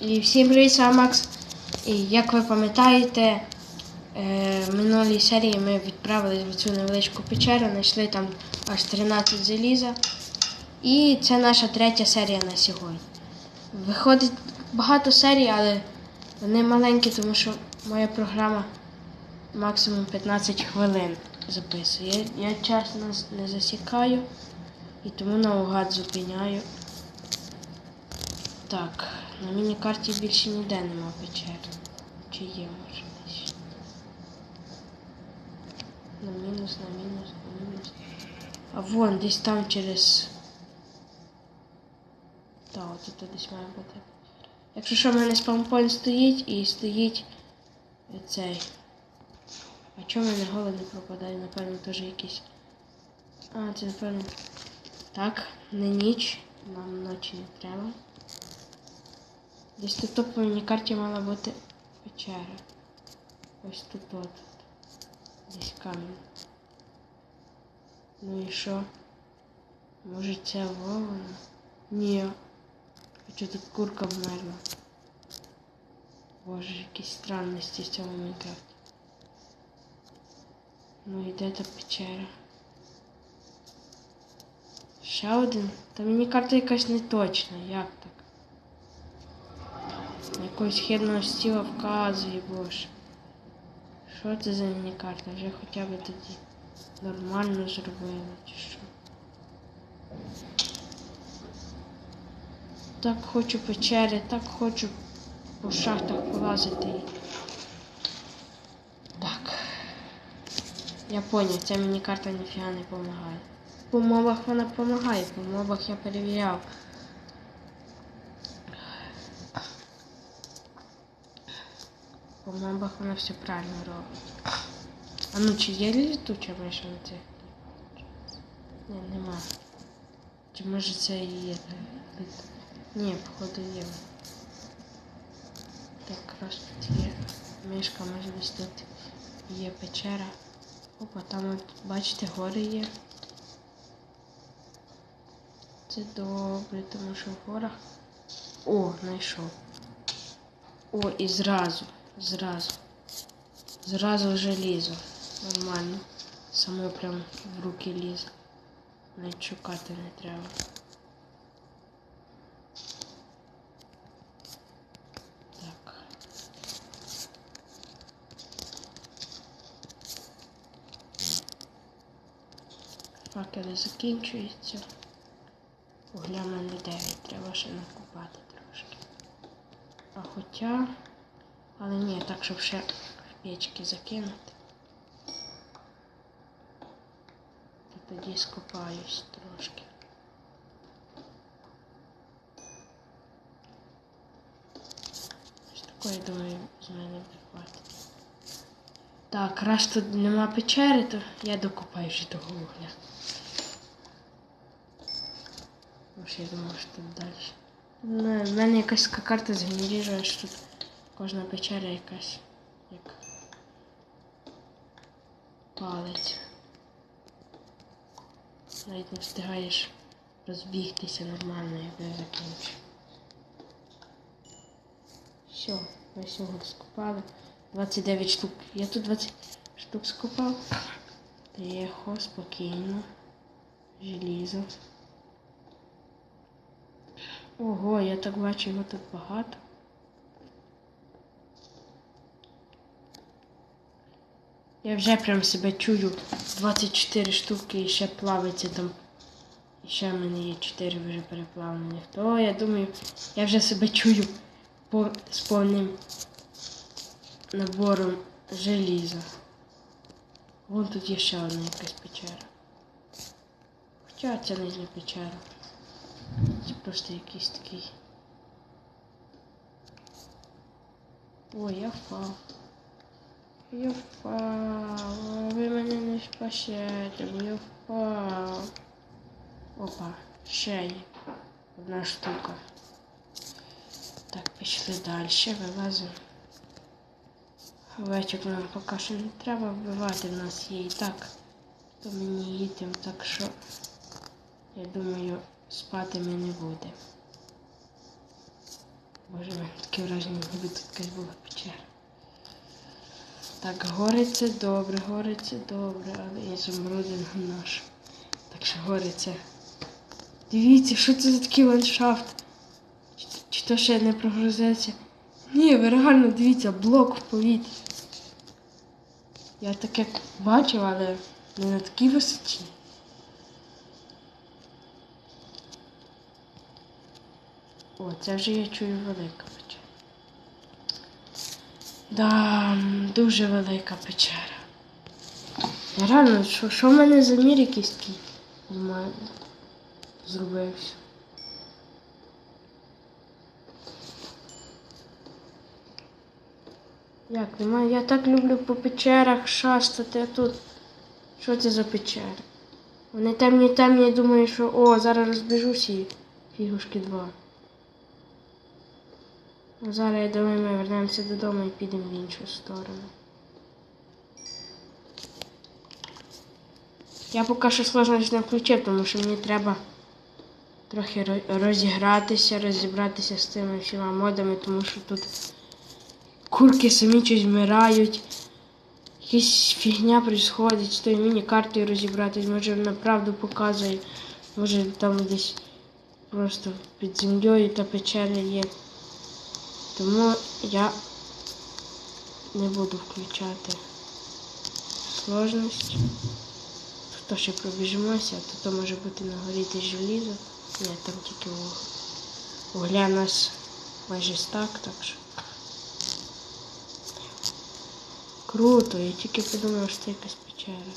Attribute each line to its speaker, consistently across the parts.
Speaker 1: І всім привіт, вами Макс. І як ви пам'ятаєте, е, в минулій серії ми відправились в цю невеличку печеру, знайшли там аж 13 заліза. І це наша третя серія на сьогодні. Виходить багато серій, але вони маленькі, тому що моя програма максимум 15 хвилин записує. Я, я час не засікаю і тому наугад зупиняю. Так, на міні-карті більше ніде нема печер. Чи є може десь? На мінус, на мінус, на мінус. А вон десь там через. Так, от тут десь має бути. Якщо що, в мене спампойнт стоїть і стоїть цей. А чому в мене голод не пропадає? Напевно, теж якийсь. А, це напевно. Так, не ніч. Нам ночі не треба. Десь тут по міні-карті мала бути печера. Ось тут от. Десь камінь. Ну і що? Може це вовна? Ні. А чого тут курка вмерла? Боже, якісь странності в цьому Майнкрафті. Ну і де та печера? Ще один? Та мені карта якась не точна, як так? Якогось хідного стіла вказує, боже. Що це за міні-карта? Вже хоча б тоді нормально зробили, чи що? Так хочу печери, так хочу по шахтах полазити. Так. Я поняв, ця мені карта ніфіга не допомагає. По мовах вона допомагає, по мовах я перевіряв. По мобах вона все правильно робить. А ну чи є літуча миша на цих? Ні, нема. Чи може це і є? Ні, походу є. Так, раз тут є мишка, може десь тут є печера. Опа, там от, бачите, гори є. Це добре, тому що в горах. О, знайшов. О, і зразу, зразу. Зразу желізо. Нормально. Само прям в руки лізе. Навіть шукати не треба. Так. Факели закінчуються. Вугля в мене 9, треба ще накупати трошки. А хоча. Але ні, так, щоб ще в печки закинути. То тоді скопаюсь трошки. Ось такої, думаю, з мене буде. Так, раз тут нема печери, то я докопаю вже того вугля. Може, я думав, що тут далі. Ну, в мене якась карта згенерірує, що тут кожна печера якась як палець. Навіть не встигаєш розбігтися нормально, як я закінчу. Все, ми сьогодні скупали. 29 штук. Я тут 20 штук скупав. Тихо, спокійно. Желізо. Ого, я так бачу, його тут багато. Я вже прям себе чую 24 штуки і ще плавиться там. І ще в мене є 4 вже переплавлених. То я думаю, я вже себе чую по, з повним набором желіза. Вон тут є ще одна якась печера. Хоча це не є печера. Це просто якийсь такий. Ой, я впав. Я впав. Ви мене не спасете, бо. Опа, ще. Одна штука. Так, пішли далі, вилазимо. Овечок нам поки що не треба вбивати, в нас є і так. То мені їдемо, так що я думаю, спати ми не будемо. Боже, таке враження, ніби тут якась була печера. Так, гори це добре, гори це добре, але і зумрудин наш. Так що гори це. Дивіться, що це за такий ландшафт? Чи, чи то ще не прогрузиться? Ні, ви реально дивіться, блок в повітрі. Я таке бачив, але не на такій висоті. О, це вже я чую велика. Да, дуже велика печера. Реально, що, що в мене за мір якийсь такий зробився. Як немає? Я так люблю по печерах шастати, а тут. Що це за печери? Вони темні темні, я думаю, що о, зараз розбіжусь і фігушки два. Зараз я думаю, ми вернемося додому і підемо в іншу сторону. Я поки що сложність не включив, тому що мені треба трохи розігратися, розібратися з тими всіма модами, тому що тут курки самі щось вмирають. Якась фігня происходить, з тою міні-картою розібратись, може вона правду показує, може там десь просто під землею та печера є. Тому я не буду включати сложність. То ще пробіжимося, то то може бути на горі десь желізо. Ні, там тільки. Вугля нас майже стак, так що. Круто, я тільки подумав, що це якась печера.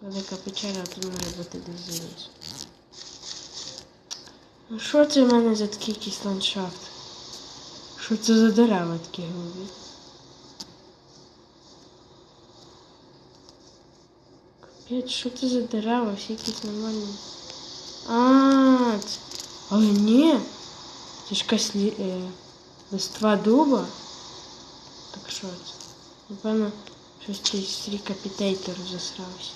Speaker 1: Велика печера, а тут може бути десь заліз. Ну що це в мене за такий якийсь ландшафт? Що це за дерева такі голубі? Капець, що це за дерева? Всі якісь нормальні. А, це... Але ні. Це ж якась лі... е... листва дуба. Так що це? Напевно, щось цей стрікапітейтор засрався.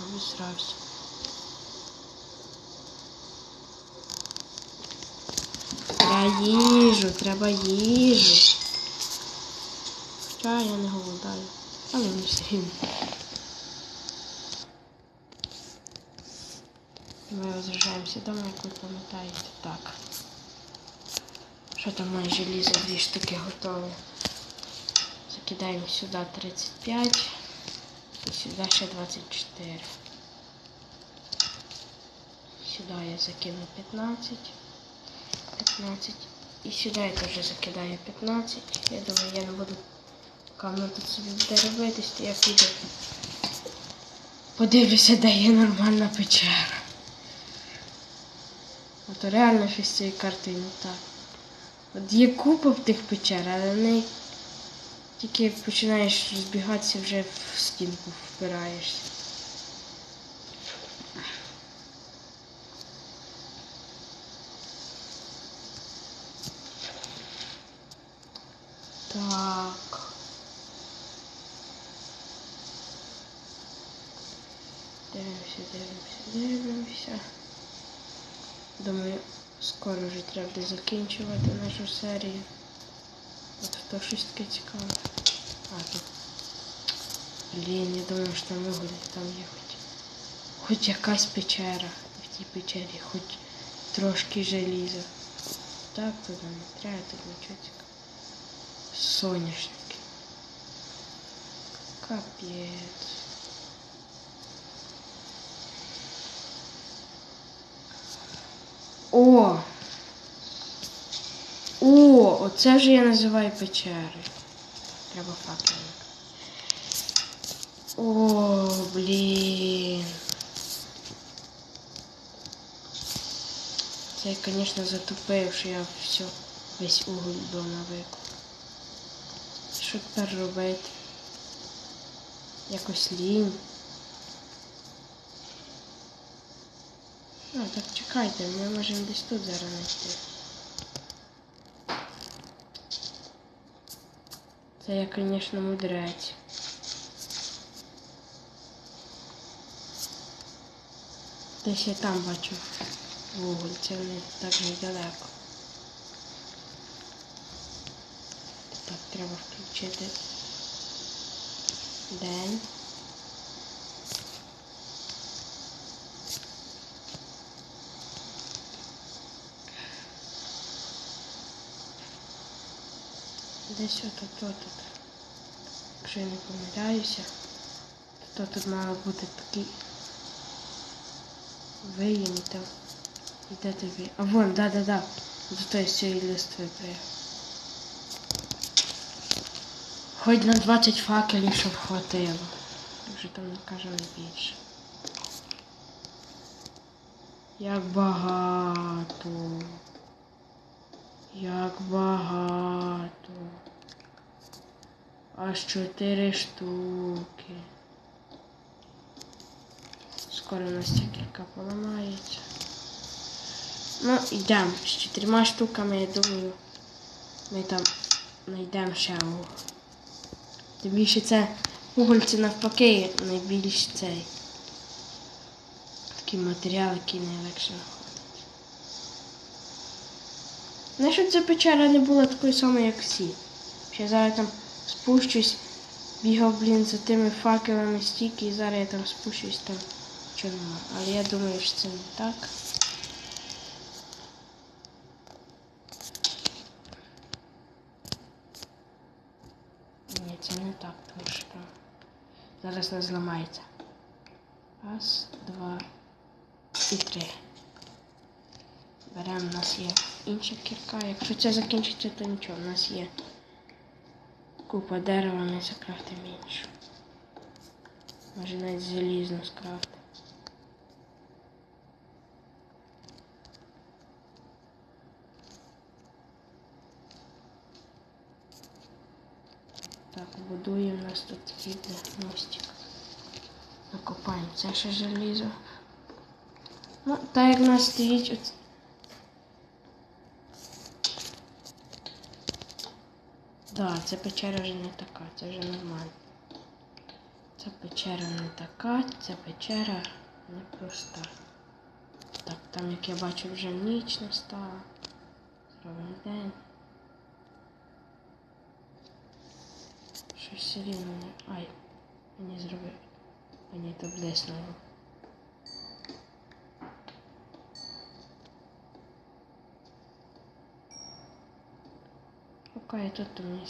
Speaker 1: Або Треба їжу, треба їжу. Хоча я не голодаю. Але не рівно. Ми возвращаємося дома, як ви пам'ятаєте. Так. Що там моє желізо? Дві штуки готові. Закидаємо сюди 35 і сюди ще 24. Сюди я закину 15. 15. І сюди я теж закидаю 15. Я думаю, я не буду камеру тут собі буде робитись, то я піду. Подивлюся, де є нормальна печера. А то реально щось з цією картою не так. От є купа в тих печер, але вони тільки починаєш розбігатися, вже в стінку впираєшся. закінчувати нашу серію. От хто щось таке цікаве. А тут. Блін, я думаю, що там виходить, там є хоч. Хоч якась печера в тій печері, хоч трошки желіза. Так туди не треба, тут нічого цікавого. Соняшники. Капець. О! О, оце вже я називаю печери. Треба факелик. О, блін. Це я, звісно, затупив, що я все, весь уголь вдома виклав. Що тепер робити? Якось лінь. А, так чекайте, ми можемо десь тут зараз знайти. Це я, конечно мудрець. Десь я там бачу вуголь, це не ну, так недалеко. Так, треба включити день. Десь отут, отут. Якщо я не помиляюся, то тут має бути такий виїм там. І де тобі? А вон, да-да-да. До тої цієї листви приїхав. Хоч на 20 факелів, щоб хватило. Вже там не кажу не більше. Як багато. Як багато. Аж чотири штуки. Скоро у нас ця кілька поламається. Ну, йдемо. З чотирма штуками, я думаю, ми там знайдемо ще уголь. Тим більше це уголь це навпаки найбільш цей. Такий матеріал, який найлегше Не щоб ця печера не була такою самою, як всі. Ще зараз там спущусь, бігав, блін, за тими факелами стільки, і зараз я там спущусь там чорно. Але я думаю, що це не так. Ні, це не так, тому що зараз не зламається. Раз, два і три. Беремо, у нас є інша кірка. Якщо це закінчиться, то нічого. У нас є купа дерева, ми закрафтимо іншу. Може навіть залізно скрафтимо. Так, будуємо у нас тут буде мостик. Накопаємо це ще желізо. Ну, так як у нас стоїть Да, ця печера вже не така, це вже нормально. Ця печера не така, ця печера не проста. Так, там як я бачу вже ніч настала. Зробимо день. Щось рівно. Ай, мені зробив. Мені то блеснуло. Окей, тут рівно.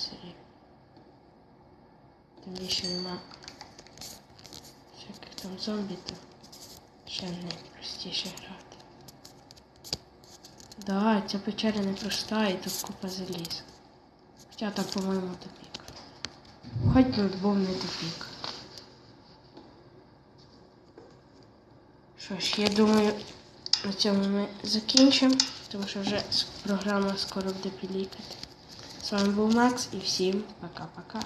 Speaker 1: Тим більше нема всяких там зомбі, то ще найпростіше грати. Да, ця печера не проста і тут купа заліз. Хоча там, по-моєму, тупік. Хоч тут був не тупік. Що ж, я думаю, на цьому ми закінчимо, тому що вже програма скоро буде пілікати. З вами был Макс и всем пока-пока.